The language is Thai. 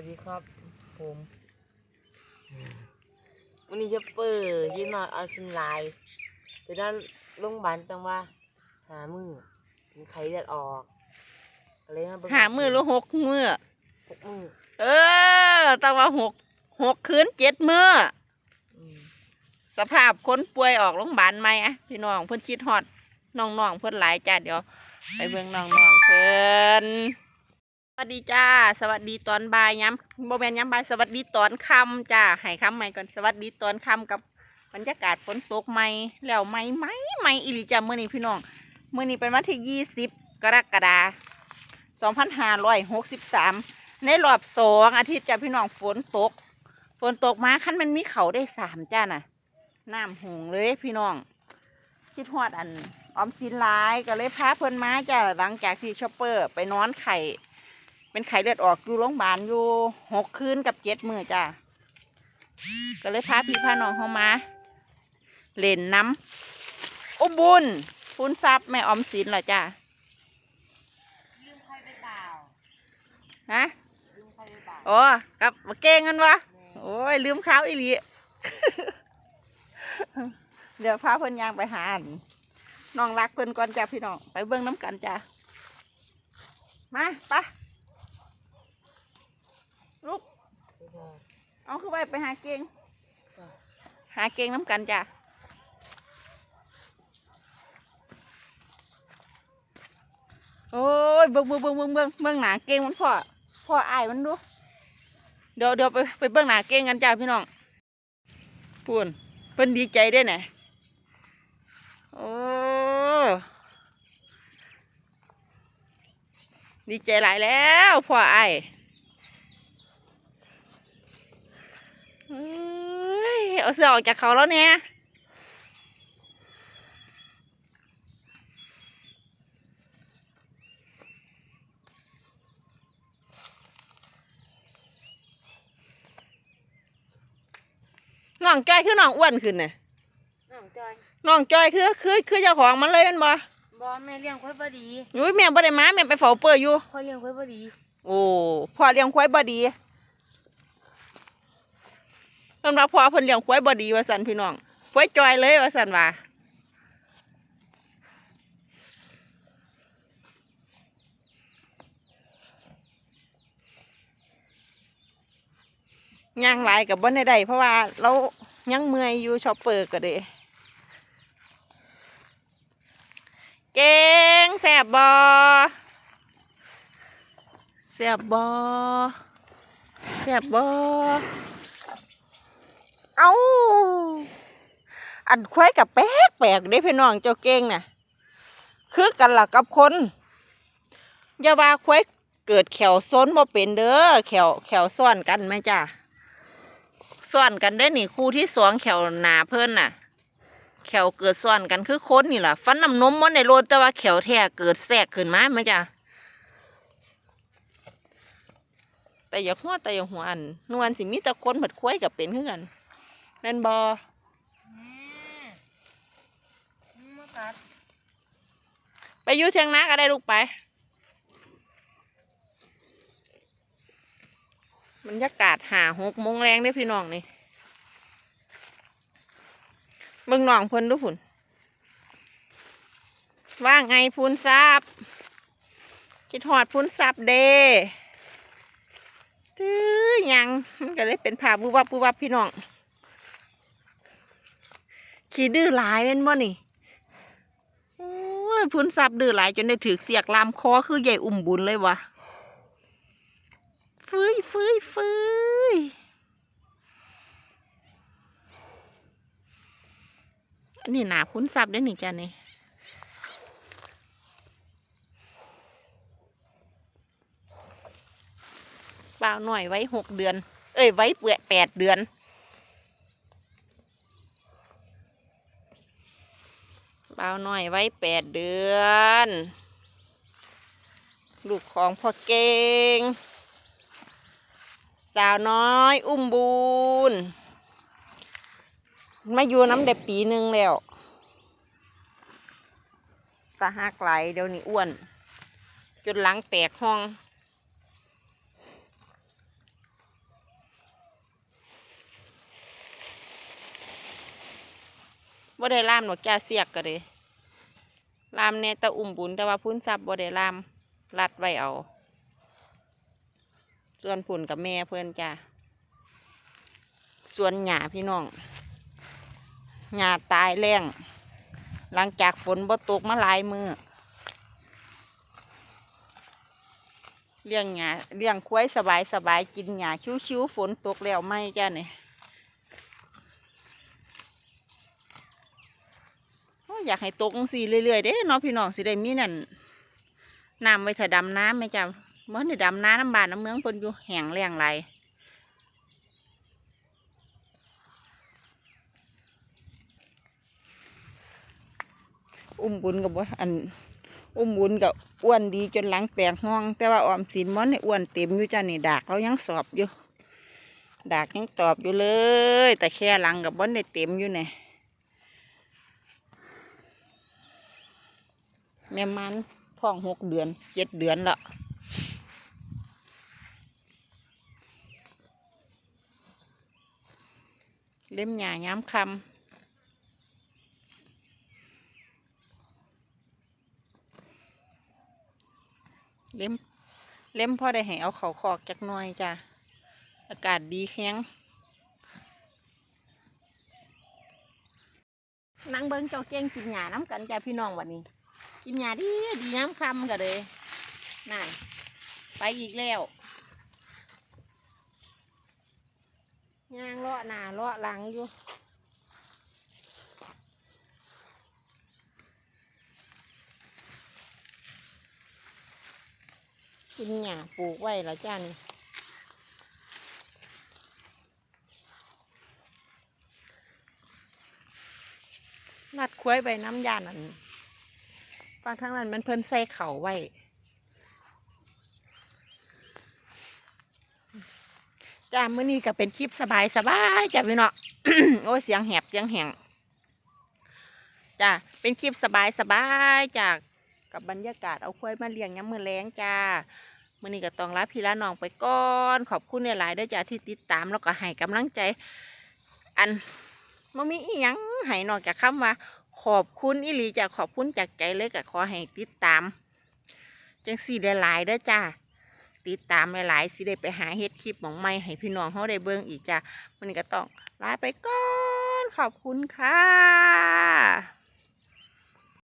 วัสดีครับ ผมวันนี้จะเปิดยี่หน่อยเอาสินลายไปด้านโรงพยาบาลจังว่า หามือมีไข้เลือดออกก็เลยมาเบิ่งหามือหรือหกมือหกมือเออต้องว่าหกหกคืนเจ็ดมืออืมสภาพคนป่วยออกโรงพยาบาลไหมอะพี่น้องเพิ่นคิดฮอดน้องๆเพิ่นหลายจ้าเดี๋ยว ไปเบิ่งน้องๆเพิ่นส วัสดีจ้า สวัสดีตอนบ่ายย้ำบ่แม่นย้ำบ่ายสวัสดีตอนค่ำจ้าให้คำใหม่ก่อนสวัสดีตอนค่ำกับบรรยากาศฝนตกใหม่แล้วใหม่ไหมใหม่อีหลีจ้ามื้อนี้พี่น้องเมื้อนี้เป็นวันที่ยี่สิบกรกฎาคม2563ในรอบสองอาทิตย์จ้าพี่น้องฝนตก ฝนตกมาคันมันมีเขาได้สามจ้าน่ะน้ำหงเลยพี่น้องคิดฮอดอันออมสินหลายก็เลยพาเพิ่นมาจ้าหลังจากที่ชอปเปอร์ ไปนอนไข่ เป็นไข่เลือดออกอยู่โรงพยาบาลอยู่หกคืนกับเจ็ดมือจ้าก็เลยพาพี่พาน้องเข้ามาเล่นน้ำอุบุญปุนซับแม่ออมสินเหรอจ้าลืมใครไปเปล่าฮะลืมใครไปเปล่าโอ้กับมาเก่งกันวะโอ้ยลืมข้าวอีหลีเดี๋ยวพาเพิ่นยางไปหาอันน้องรักเพิ่นก่อนจ้าพี่น้องไปเบิ่งน้ำกันจ้ามาไปะลูก ไปเถอะ เอาคือไปหาเก่งหาเก่งน้ำกันจ้าโอ้ยเบิ่งเบิ่งเบิ่งเบิ่งเบิ่งเบิ่งหนาเก่งมันพ่อพ่ออายมันดูเดี๋ยวเดี๋ยวไปไปเบิ่งหนาเก่งกันจ้าพี่น้องพูนเพิ่นดีใจได้ไหนโอ้ดีใจหลายแล้วพ่ออายเอ้ เอาเสื้อออกจากเขาแล้วเนี่ยน้องจ้อยคือน้องอ้วนขึ้นน่ะน้องจอยน้องจ้อยคือคือคือเจ้าของมันเลยแมันบ่บอแม่เลี้ยงควายบ่ดีอุ้ยแม่บ่ได้มาแม่ไปเฝ้าเปื่ออยู่พ่อเลี้ยงควายบ่ดี โอ้พ่อเลี้ยงควายบ่ดี สำหรับพ่อเพิ่นเลี้ยงควายบ่ดีว่าสันพี่น้องควายจอยเลยว่าสันว่าย่างลายกับบ่ได้ได้เพราะว่าเรายังเมื่อยอยู่ชอปเปอร์ก็เด้เก่งแสบบอแซ่บบอแซ่บบอ เอาอันควายกับแป๊กแปลกเด้พี่น้องเจ้าเก่งน่ะ คือกันหล่ะกับคนอย่าว่าควายเกิดแขวซ้นบ่เป็นเด้อแขวแขวซ้อนกันไหมจ้าซ้อนกันได้อนี่คู่ที่สองแขวหนาเพิ่นน่ะ แขวเกิดซ้อนกันคือคนนี่แหละฟันน้ำนมมันในโลดแต่ว่าแขวแท้เกิดแทรกขึ้นมาไหมจ้าแต่อย่าหัวแต่อย่าหัวอันนวลสิมีต่คนผัดคุ้ยกับเป็นคือกัน แม่นบอแม่มากัดไปอยู่เทียงนาก็ได้ลูกไป บรรยากาศหาหกโมงแรงได้อพี่น้องนี่เบิ่งน้องเพิ่นดูพุ่นว่าไงพูนซับคิดหอดพูนซับเดตื้อหยังมันก็เลยเป็นผ่าบูวับบูวับพี่น้อง ขี้ดื้อหลายเป็นบ่นี่โอ้ยพุนซับดื้อหลายจนได้ถือเสียกลามคอคือใหญ่อุ่มบุญเลยวะฟื้ยฟื้ยฟื้ยอันนี้หนาพุนซับได้อนี่จ้ะนี่เปล่าหน่อยไว้หกเดือน เอ้ยไว้เปื่อแปดเดือน น้อยไว้แปดเดือน ลูกของพ่อเก่ง สาวน้อยอุ้มบุญไม่อยู่น้ำเด็บปีหนึ่งแล้วตาหักไหลเดี๋ยวนี้อ้วน จนหลังแตกห้อง ว่าได้ล่ามหนวกแก้เสียกกันเลย ลามแน่ตะอุ่มบุญแต่ว่าพุ่นซับบ่ได้ลามรัดไว้เอา ส่วนผุ่นกับแม่เพื่อนจ้าส่วนหญ้าพี่น้องหญ้าตายแรงหลังจากฝนบ่ตกมาหลายมือเลี้ยงหญ้าเลี้ยงควายสบายสบายกินหญ้าชิวๆฝนตกแล้วไหมจ้าเนี่ย อยากให้ตกจั่งสีเรื่อยๆเด้เนาะพี่น้องสิได้มีนั่นน้ำไว้ถ้าดำน้ำไหมจ้ะมันได้ดำน้ำน้ำบานน้ำเมืองพนอยู่แห้งแล้งไรอุ้มบุญกับว่าอันอุ้มบุญกับอ้วนดีจนหลังแตกห้อง แต่ว่าออมสินมันนี่อ้วนเต็มอยู่จ้ะนี่ดากเรายังสอบอยู่ดากยังตอบอยู่เลย แต่แค่หลังกับบ่ได้เต็มอยู่เนี่ย แม่มันท้องหกเดือนเจ็ดเดือนละเล่มหยาย้ำคำเล่มเล่มพ่อได้ให้เอาเขาคอกจักหน่อยจ้ะอากาศดีแข็งนั่งเบิ้งเจ้าเก้งกินหยาน้ำกันจ้ะพี่น้องวันนี้ กินหยาดีดีย้ำคำกันเลยนั่นไปอีกแล้วย่างเลาะหน้าเลาะหลังอยู่กินหยาปลูกไว้แล้วจ้านี่นัดคุ้ยไปน้ำยานั่น ฟังทางนั้นมันเพิ่นใส่เขาไว้ จ้ามื้อนี้ก็เป็นคลิปสบายสบายๆจ้าพี่เนาะโอ้ยเสียงแหบเสียงแหงจ้าเป็นคลิปสบายสบายๆจากกับบรรยากาศเอาควายมาเลี้ยงย้ำมือแรงจ้ามื้อนี้ก็ต้องลาพี่ลาน้องไปก่อน ขอบคุณหลายๆด้วยจ้าที่ติดตามแล้วก็ให้กำลังใจ อันมันมีอีหยังให้นอกจากคำว่า ขอบคุณอิลีจ้ะขอบคุณจากใจเลยก็ขอให้ติดตาม จังสี่หลายๆเด้อจ้าติดตามหลายๆสิได้ไปหาเฮ็ดคลิปของใหม่ให้พี่น้องเขาได้เบิ่งอีกจ้ามันก็ต้องลาไปก่อน ขอบคุณค่ะ